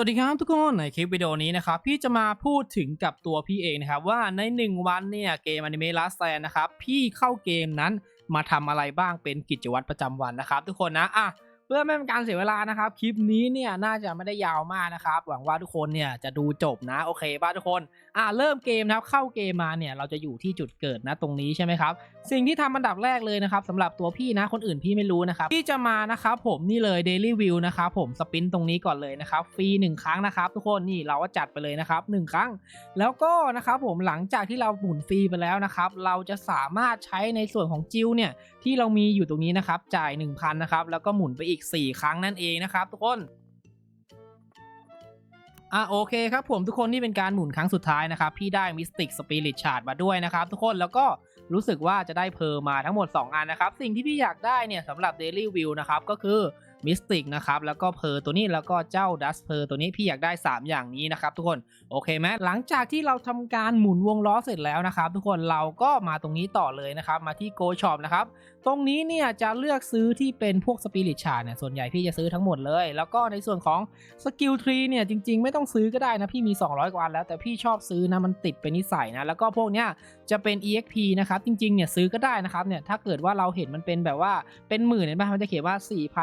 สวัสดีครับทุกคนในคลิปวิดีโอนี้นะครับพี่จะมาพูดถึงกับตัวพี่เองนะครับว่าใน 1 วันเนี่ยเกมอนิเมะลาสแตนนะครับพี่เข้าเกมนั้นมาทำอะไรบ้างเป็นกิจวัตรประจำวันนะครับ ทุกคนนะอะเพื่อไม่เป็นการเสียเวลานะครับคลิปนี้เนี่ยน่าจะไม่ได้ยาวมากนะครับหวังว่าทุกคนเนี่ยจะดูจบนะโอเคป่ะทุกคนอะเริ่มเกมนะครับเข้าเกมมาเนี่ยเราจะอยู่ที่จุดเกิดนะตรงนี้ใช่ไหมครับสิ่งที่ทำอันดับแรกเลยนะครับสำหรับตัวพี่นะคนอื่นพี่ไม่รู้นะครับพี่จะมานะครับผมนี่เลย Daily View นะครับผมสปินตรงนี้ก่อนเลยนะครับฟรี1 ครั้งนะครับ ทุกคนนี่เราก็จัดไปเลยนะครับ 1 ครั้ง แล้วก็นะครับผมหลังจากที่เราหมุนฟรีไปแล้วนะครับเราจะสามารถใช้ในส่วนของจิวเนี่ยที่เรามีอยู่ตรงนี้นะครับจ่าย 1,000นะครับแล้วก็หมุนไปอีก 4 ครั้งนั่นเองนะครับทุกคน อะโอเคครับผมทุกคนนี่เป็นการหมุนครั้งสุดท้ายนะครับพี่ได้มิสติกสปิริตชาร์ดมาด้วยนะครับทุกคนแล้วก็รู้สึกว่าจะได้เพอร์มาทั้งหมด 2 อันนะครับ สิ่งที่พี่อยากได้เนี่ยสำหรับ Daily View นะครับก็คือ มิสติกนะครับแล้วก็เพอร์ตัวนี้แล้วก็เจ้าดัสเพอร์ตัวนี้พี่อยากได้ 3 อย่างนี้นะครับทุกคนโอเคไหมหลังจากที่เราทำการหมุนวงล้อเสร็จแล้วนะครับทุกคนเราก็มาตรงนี้ต่อเลยนะครับมาที่ Go Shop นะครับตรงนี้เนี่ยจะเลือกซื้อที่เป็นพวกสปิริตชาเนี่ยส่วนใหญ่พี่จะซื้อทั้งหมดเลย แล้วก็ในส่วนของสกิลทรีเนี่ยจริง ๆ ไม่ต้องซื้อก็ได้นะพี่มี 200 กว่าแล้วแต่พี่ชอบซื้อนะมันติดเป็นนิสัยนะแล้วก็พวกเนี้ยจะเป็น EXP นะครับจริงๆเนี่ยซื้อก็ได้นะครับเนี่ยถ้าเกิดว่าเราเห็นมันเป็นแบบว่าเป็นหมื่นเห็นป่ะมันจะเขียนว่า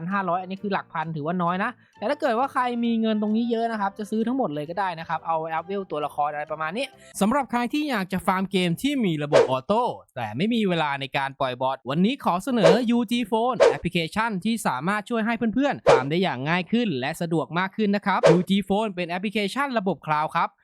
4,500อันนี้คือหลักพันถือว่าน้อยนะ แต่ถ้าเกิดว่าใครมีเงินตรงนี้เยอะนะครับ จะซื้อทั้งหมดเลยก็ได้นะครับ เอาอัพเวลตัวละครอะไรประมาณนี้สำหรับใครที่อยากจะฟาร์มเกมที่มีระบบออโต้แต่ไม่มีเวลาในการปล่อยบอทวันนี้ขอเสนอ UG Phone แอปพลิเคชันที่สามารถช่วยให้เพื่อนๆฟาร์มได้อย่างง่ายขึ้น และสะดวกมากขึ้นนะครับ UG Phone เป็นแอปพลิเคชันระบบคลาวด์ครับ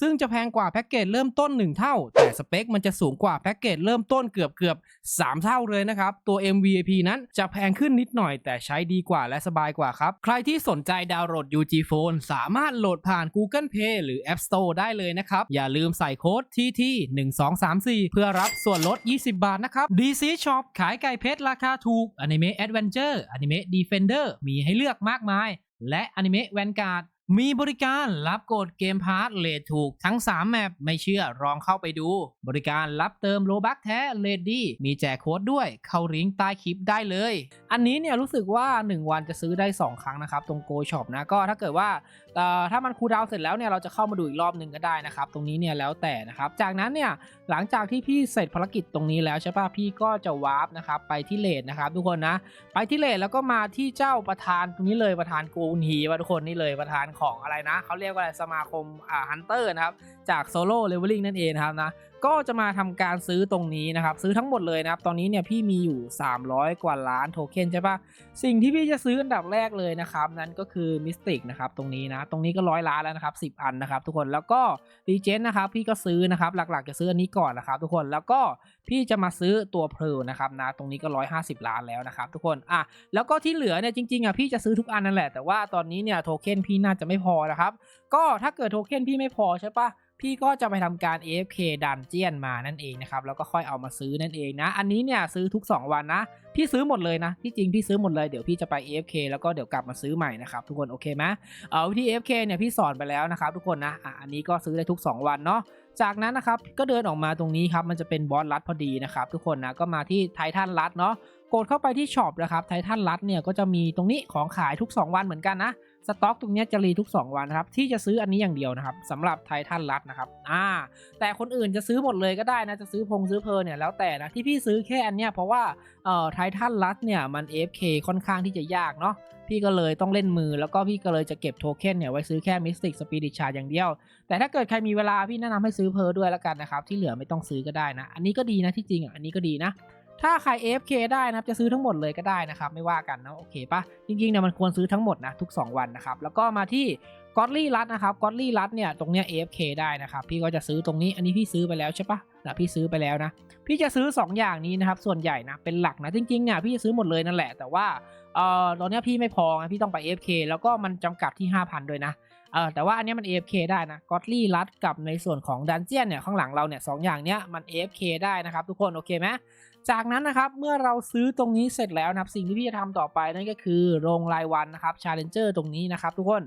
ซึ่งจะแพงกว่าแพ็กเกจเริ่มต้น 1 เท่า แต่สเปคมันจะสูงกว่าแพ็กเกจเริ่มต้นเกือบเกือบ3 เท่าเลยนะครับ ตัว MVP นั้นจะแพงขึ้นนิดหน่อย แต่ใช้ดีกว่าและสบายกว่าครับ ใครที่สนใจดาวน์โหลด UG Phone สามารถโหลดผ่าน Google Play หรือ App Store ได้เลยนะครับ อย่าลืมใส่โค้ด TT 1234 เพื่อรับส่วนลด 20 บาทนะครับ DC Shop ขายไก่เพชรราคาถูก Anime Adventure Anime Defender มีให้เลือกมากมาย และอนิเมีบริการรับกดเกมพาร์ทเลทถูกทั้ง 3 แมปไม่เชื่อลองเข้าไปดู บริการรับเติมโลบักแท้เลดดี้มีแจกโค้ดด้วย เข้าลิงก์ใต้คลิปได้เลย อันนี้เนี่ยรู้สึกว่า 1 วันจะซื้อได้ 2 ครั้งนะครับ ตรงโกช็อปนะ ก็ถ้าเกิดว่าเอ่อถ้ามันคูดาวเสร็จแล้วเนี่ยเราจะเข้ามาดูอีกรอบหนึ่งก็ได้นะครับ ตรงนี้เนี่ยแล้วแต่นะครับ จากนั้นเนี่ยหลังจากที่พี่เสร็จภารกิจตรงนี้แล้วใช่ปะพี่ก็จะวาร์ปนะครับไปที่เลดนะครับทุกคนนะ ไปที่เลดแล้วก็มาที่เจ้าประธานตรงนี้เลยประธานกูนฮีว่าทุกคนนี่เลยประธานของอะไรนะเขาเรียกว่าอะไรสมาคมอ่าฮันเตอร์นะครับจากโซโล่เลเวลลิ่งนั่นเองนะครับนะ ก็จะมาทำการซื้อตรงนี้นะครับ ซื้อทั้งหมดเลยนะครับ ตอนนี้เนี่ยพี่มีอยู่ 300 กว่าล้านโทเค็นใช่ปะสิ่งที่พี่จะซื้ออันดับแรกเลยนะครับ นั่นก็คือมิสติกนะครับตรงนี้นะตรงนี้ก็ร้อยล้านแล้วนะครับ 10 อันนะครับทุกคนแล้วก็ดีเจนนะครับพี่ก็ซื้อนะครับหลักๆจะซื้ออันนี้ก่อนนะครับ ทุกคนแล้วก็พี่จะมาซื้อตัวเพลนะครับนะตรงนี้ก็ 150 ล้านแล้วนะครับ ทุกคนอะแล้วก็ที่เหลือเนี่ยจริงๆอะพี่จะซื้อทุกอันนั่นแหละแต่ว่าตอนนี้เนี่ยโทเค็นพี่น่าจะไม่พอนะครับก็ถ้าเกิดโทเค็นพี่ไม่พอใช่ปะ พี่ก็จะไปทำการ AFK ดันเจียนมานั่นเองนะครับแล้วก็ค่อยเอามาซื้อนั่นเองนะ อันนี้เนี่ยซื้อทุก 2 วันนะ พี่ซื้อหมดเลยนะที่จริงพี่ซื้อหมดเลยเดี๋ยวพี่จะไป AFK แล้วก็เดี๋ยวกลับมาซื้อใหม่นะครับทุกคนโอเคไหมเออวิธี AFK เนี่ยพี่สอนไปแล้วนะครับทุกคนนะอะอันนี้ก็ซื้อได้ทุก 2 วันเนาะจากนั้นนะครับก็เดินออกมาตรงนี้ครับมันจะเป็นบอสรัดพอดีนะครับทุกคนนะก็มาที่ไททันรัดเนาะ กดเข้าไปที่ช็อปนะครับไททันรัดเนี่ยก็จะมีตรงนี้ของขายทุก 2 วันเหมือนกันนะสต็อกตรงนี้จะรีทุก 2 วันนะครับที่จะซื้ออันนี้อย่างเดียวนะครับสำหรับไททันรัดนะครับอ่าแต่คนอื่นจะซื้อหมดเลยก็ได้นะจะซื้อพงซื้อเพลเนี่ยแล้วแต่นะที่พี่ซื้อแค่อันเนี้ยเพราะว่าเอ่อไททันรัดเนี่ยมัน AFK ค่อนข้างที่จะยากเนาะพี่ก็เลยต้องเล่นมือแล้วก็พี่ก็เลยจะเก็บโทเค็นเนี่ยไว้ซื้อแค่มิสติกสปิริชาอย่างเดียว แต่ถ้าเกิดใครมีเวลาพี่แนะนำให้ซื้อเพอด้วยแล้วกันนะครับที่เหลือไม่ต้องซื้อก็ได้นะ อันนี้ก็ดีนะที่จริงอะอันนี้ก็ดีนะ ถ้าใคร AFK ได้นะครับจะซื้อทั้งหมดเลยก็ได้นะครับไม่ว่ากันนะโอเคปะจริงๆเนี่ยมันควรซื้อทั้งหมดนะทุก 2 วันนะครับแล้วก็มาที่กอตลี่รัดนะครับกอตลี่รัดเนี่ยตรงเนี้ย AFK ได้นะครับพี่ก็จะซื้อตรงนี้อันนี้พี่ซื้อไปแล้วใช่ปะนะพี่ซื้อไปแล้วนะ พี่จะซื้อ 2 อย่างนี้นะครับส่วนใหญ่นะเป็นหลักนะจริงๆเนี่ยพี่จะซื้อหมดเลยนั่นแหละ แต่ว่าเอ่อตอนเนี้ยพี่ไม่พอไงพี่ต้องไป AFK แล้วก็มันจำกัดที่ 5,000 ด้วยนะเออแต่ว่าอันนี้มัน AFK ได้นะก็อตลี่รัดกับในส่วนของดันเจียนเนี่ยข้างหลังเราเนี่ยสอย่างเนี้ยมัน AFK ได้นะครับทุกคนโอเคไหม จากนั้นนะครับเมื่อเราซื้อตรงนี้เสร็จแล้วนะครับสิ่งที่พี่จะทำต่อไปนั่นก็คือลงรายวันนะครับ Challenger ตรงนี้นะครับทุกคน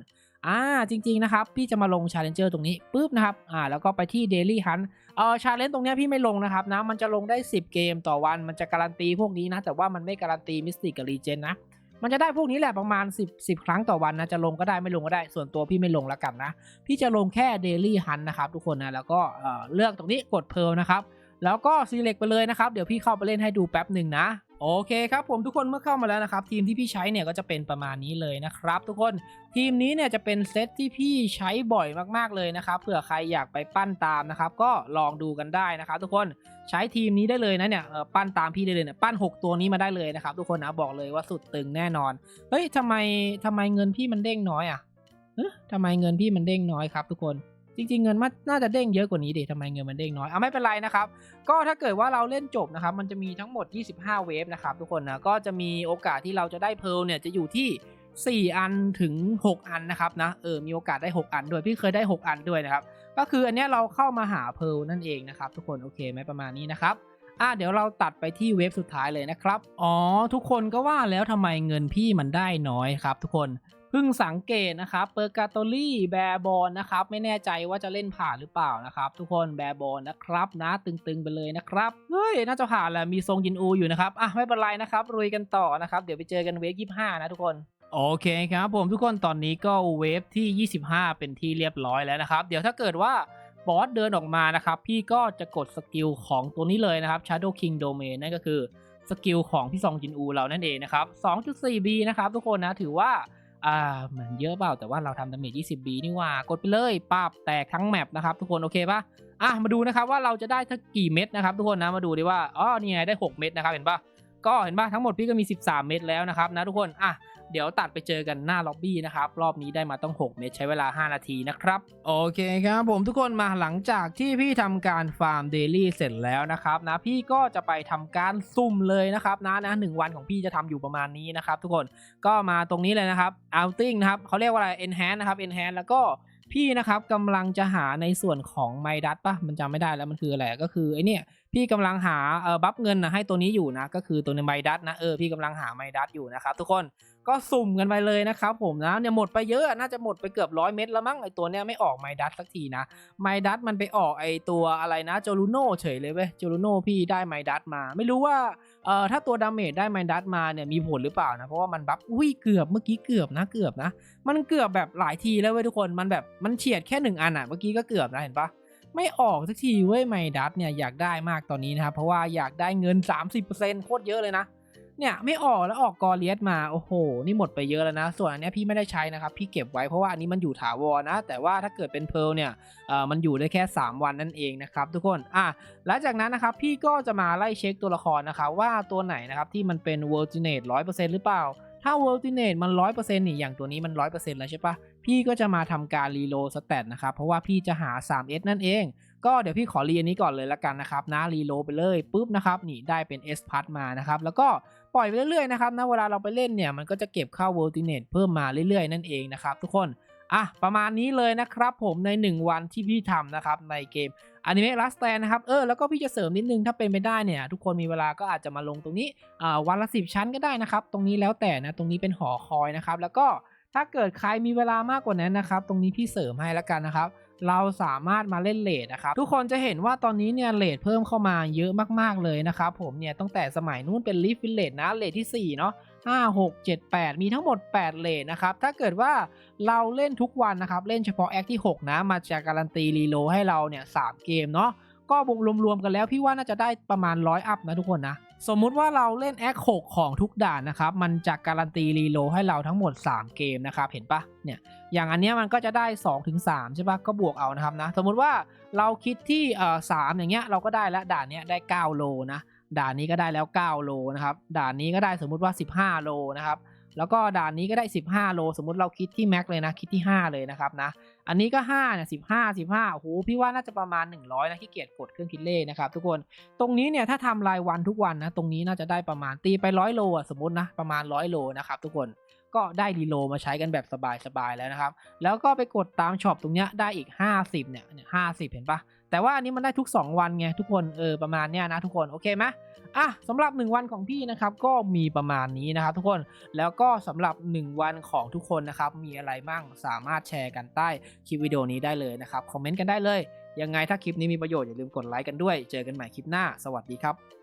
อ่าจริงๆนะครับพี่จะมาลง Challenger ตรงนี้ปุ๊บนะครับอ่าแล้วก็ไปที่ Daily Hunt เออชาเลนจ์ตรงเนี้ยพี่ไม่ลงนะครับนะมันจะลงได้ 10 เกมต่อวันมันจะการันตีพวกนี้นะแต่ว่ามันไม่การันตีมิสติกกับรีเจนนะมันจะได้พวกนี้แหละประมาณ 10 10 ครั้งต่อวันนะจะลงก็ได้ไม่ลงก็ได้ส่วนตัวพี่ไม่ลงแล้วกันนะ พี่จะลงแค่ Daily Hunt นะครับทุกคนนะแล้วก็เเลือกตรงนี้กดเพลนะครับ แล้วก็ select ไปเลยนะครับ เดี๋ยวพี่เข้าไปเล่นให้ดูแป๊บหนึ่งนะโอเคครับผมทุกคนเมื่อเข้ามาแล้วนะครับ ทีมที่พี่ใช้เนี่ยก็จะเป็นประมาณนี้เลยนะครับ ทุกคนทีมนี้เนี่ยจะเป็นเซตที่พี่ใช้บ่อยมากๆเลยนะครับเผื่อใครอยากไปปั้นตามนะครับ ก็ลองดูกันได้นะครับ ทุกคนใช้ทีมนี้ได้เลยนะเนี่ยปั้นตามพี่ได้เลยเนี่ยปั้น 6 ตัวนี้มาได้เลยนะครับ ทุกคนนะบอกเลยว่าสุดตึงแน่นอนเฮ้ยทำไมทำไมเงินพี่มันเด้งน้อยอะเอ๊ะทำไมเงินพี่มันเด้งน้อยครับ ทุกคน จริงๆ เงินมันน่าจะเด้งเยอะกว่านี้เดทำไมเงินมันเด้งน้อยเอาไม่เป็นไรนะครับ ก็ถ้าเกิดว่าเราเล่นจบนะครับ มันจะมีทั้งหมด 25 เวฟนะครับทุกคนนะ ก็จะมีโอกาสที่เราจะได้เพร์ลเนี่ยจะอยู่ที่ 4 อันถึง 6 อันนะครับนะ เออ มีโอกาสได้ 6 อันด้วย พี่เคยได้ 6 อันด้วยนะครับ ก็คืออันนี้เราเข้ามาหาเพร์ลนั่นเองนะครับทุกคน โอเคไหมประมาณนี้นะครับอะเดี๋ยวเราตัดไปที่เวฟสุดท้ายเลยนะครับ อ๋อ ทุกคนก็ว่าแล้วทำไมเงินพี่มันได้น้อยครับ ทุกคน พิ่งสังเกตนะครับเปอร์กาโตลี่แบร์บอลนะครับ ไม่แน่ใจว่าจะเล่นผ่านหรือเปล่านะครับ ทุกคนแบร์บอลนะครับนะตึงๆไปเลยนะครับ เฮ้ย น่าจะผ่านแหละมีทรงยินอูอยู่นะครับ อะ ไม่เป็นไรนะครับรุยกันต่อนะครับ เดี๋ยวไปเจอกันเวฟยี่ห้านะทุกคนโอเคครับผมทุกคนตอนนี้ก็เวฟที่ 25 เป็นที่เรียบร้อยแล้วนะครับ เดี๋ยวถ้าเกิดว่าบอสเดินออกมานะครับ พี่ก็จะกดสกิลของตัวนี้เลยนะครับ Shadow King Domain นั่นก็คือสกิลของพี่ซองจินอูเรานั่นเองนะครับ 2.4B นะครับทุกคนนะถือว่า อ่าเหมือนเยอะเปล่าแต่ว่าเราทำดาเมจ 20B นี่ว่ากดไปเลยปาบแตกทั้งแมปนะครับทุกคนโอเคปะอะมาดูนะครับว่าเราจะได้ทั้งกี่เม็ดนะครับทุกคนนะมาดูดีว่าอ๋อนี่ไงได้ 6 เม็ดนะครับเห็นปะ ก็เห็นป่ะทั้งหมดพี่ก็มี 13 เม็ดแล้วนะครับนะทุกคนอะเดี๋ยวตัดไปเจอกันหน้าล็อบบี้นะครับ รอบนี้ได้มาต้อง 6 เม็ดใช้เวลา 5 นาทีนะครับ โอเคครับผมทุกคนมาหลังจากที่พี่ทำการฟาร์มเดลี่เสร็จแล้วนะครับนะพี่ก็จะไปทำการซุ่มเลยนะครับนะนะหนึ่งวันของพี่จะทำอยู่ประมาณนี้นะครับทุกคนก็มาตรงนี้เลยนะครับ outing นะครับเขาเรียกว่าอะไร enhance นะครับ enhance แล้วก็ พี่นะครับกำลังจะหาในส่วนของไมดัตปะมันจำไม่ได้แล้วมันคืออะไรก็คือไอเนี่ยพี่กำลังหาเออบัฟเงินนะให้ตัวนี้อยู่นะก็คือตัวในไมดัตนะเออพี่กำลังหาไมดัตอยู่นะครับทุกคน ก็สุ่มกันไปเลยนะครับผมนะเนี่ยหมดไปเยอะน่าจะหมดไปเกือบร้อยเม็ดแล้วมั้งไอตัวเนี้ยไม่ออกไมดัตสักทีนะไมดัตมันไปออกไอตัวอะไรนะโจลูโน่เฉยเลยเว้ยโจลูโน่พี่ได้ไมดัตมา ไม่รู้ว่าเอ่อถ้าตัวดาเมจได้ไมดัสมาเนี่ยมีผลหรือเปล่านะเพราะว่ามันบัฟอุ้ยเกือบเมื่อกี้เกือบนะเกือบนะ มันเกือบแบบหลายทีแล้วเว้ยทุกคนมันแบบมันเฉียดแค่หนึ่งอันอะเมื่อกี้ก็เกือบนะเห็นปะไม่ออกสักทีเว้ยไมดัสเนี่ยอยากได้มากตอนนี้นะครับเพราะว่าอยากได้เงิน 30%โคตรเยอะเลยนะ เนี่ยไม่ออกแล้วออกกอเลียสมาโอ้โห นี่หมดไปเยอะแล้วนะ ส่วนอันนี้พี่ไม่ได้ใช้นะครับ พี่เก็บไว้เพราะว่าอันนี้มันอยู่ถาวรนะ แต่ว่าถ้าเกิดเป็นเพลเนี่ยเออมันอยู่ได้แค่ 3 วันนั่นเองนะครับทุกคนอะหลังจากนั้นนะครับพี่ก็จะมาไล่เช็คตัวละครนะครับว่าตัวไหนนะครับที่มันเป็น w o r l d i n a t e 100%หรือเปล่าถ้า w o r l d i n a t e มัน 100%นี่อย่างตัวนี้มัน 100%แล้วใช่ปะพี่ก็จะมาทำการรีโลสเตตนะครับ เพราะว่าพี่จะหา 3S นั่นเอง ก็เดี๋ยวพี่ขอรีอันนี้ก่อนเลยละกันนะครับนะรีโลไปเลยปุ๊บนะครับนี่ได้เป็น S พัทมานะครับแล้วก็ปล่อยไปเรื่อยๆนะครับนะเวลาเราไปเล่นเนี่ยมันก็จะเก็บเข้า w o r l d i n a t เพิ่มมาเรื่อยๆ นั่นเองนะครับทุกคนอะประมาณนี้เลยนะครับผมใน 1 วันที่พี่ทำนะครับในเกมอนิเมะลัสแตนนะครับเออแล้วก็พี่จะเสริมนิดนึงถ้าเป็นไปได้เนี่ยทุกคนมีเวลาก็อาจจะมาลงตรงนี้อ่าวันละสิบชั้นก็ได้นะครับตรงนี้แล้วแต่นะตรงนี้เป็นหอคอยนะครับแล้วก็ถ้าเกิดใครมีเวลามากกว่านั้นนะครับตรงนี้พี่เสริมให้แล้วกันนะครับ เราสามารถมาเล่นเลทนะครับทุกคนจะเห็นว่าตอนนี้เนี่ยเลทเพิ่มเข้ามาเยอะมากๆเลยนะครับผมเนี่ยตั้งแต่สมัยนู้นเป็นลิฟฟิลเลทนะเลทที่4เนาะ5 6 7 8 มีทั้งหมด 8 เลทนะครับ ถ้าเกิดว่าเราเล่นทุกวันนะครับ เล่นเฉพาะแอคที่ 6 นะ มาจะการันตีรีโลให้เราเนี่ย 3 เกมเนาะ ก็บวกรวมๆกันแล้วพี่ว่าน่าจะได้ประมาณ 100 อัพนะทุกคนนะ สมมุติว่าเราเล่นแอค6ของทุกด่านนะครับ มันจะการันตีรีโลให้เราทั้งหมด 3 เกมนะครับ เห็นปะเนี่ย อย่างอันเนี้ยมันก็จะได้ 2-3ถึงใช่ปะก็บวกเอานะครับนะ สมมุติว่าเราคิดที่เอ่อสอย่างเงี้ยเราก็ได้ละด่านเนี้ยได้ 9 โลนะ ด่านนี้ก็ได้แล้ว 9 โลนะครับ ด่านนี้ก็ได้สมมุติว่า 15 โลนะครับ แล้วก็ด่านนี้ก็ได้ 15 โล สมมติเราคิดที่แม็กเลยนะ คิดที่ 5 เลยนะครับนะ อันนี้ก็5เนี่ย15 15โอ้โหพี่ว่าน่าจะประมาณ 100 นะขี้เกียจกดเครื่องคิดเลขนะครับทุกคน ตรงนี้เนี่ยถ้าทำรายวันทุกวันนะ ตรงนี้น่าจะได้ประมาณตีไป 100 โลอะสมมตินะ ประมาณ 100 โลนะครับทุกคน ก็ได้รีโลมาใช้กันแบบสบายๆแล้วนะครับ แล้วก็ไปกดตามช็อปตรงเนี้ยได้อีก 50เนี่ยเนี่ยห้าสิบเห็นปะแต่ว่าอันนี้มันได้ทุก 2 วันไงทุกคนเออประมาณเนี้ยนะทุกคนโอเคไหมอะสำหรับ 1 วันของพี่นะครับก็มีประมาณนี้นะครับทุกคนแล้วก็สำหรับ 1 วันของทุกคนนะครับมีอะไรบ้างสามารถแชร์กันใต้คลิปวิดีโอนี้ได้เลยนะครับคอมเมนต์กันได้เลย ยังไงถ้าคลิปนี้มีประโยชน์อย่าลืมกดไลค์กันด้วย เจอกันใหม่คลิปหน้า สวัสดีครับ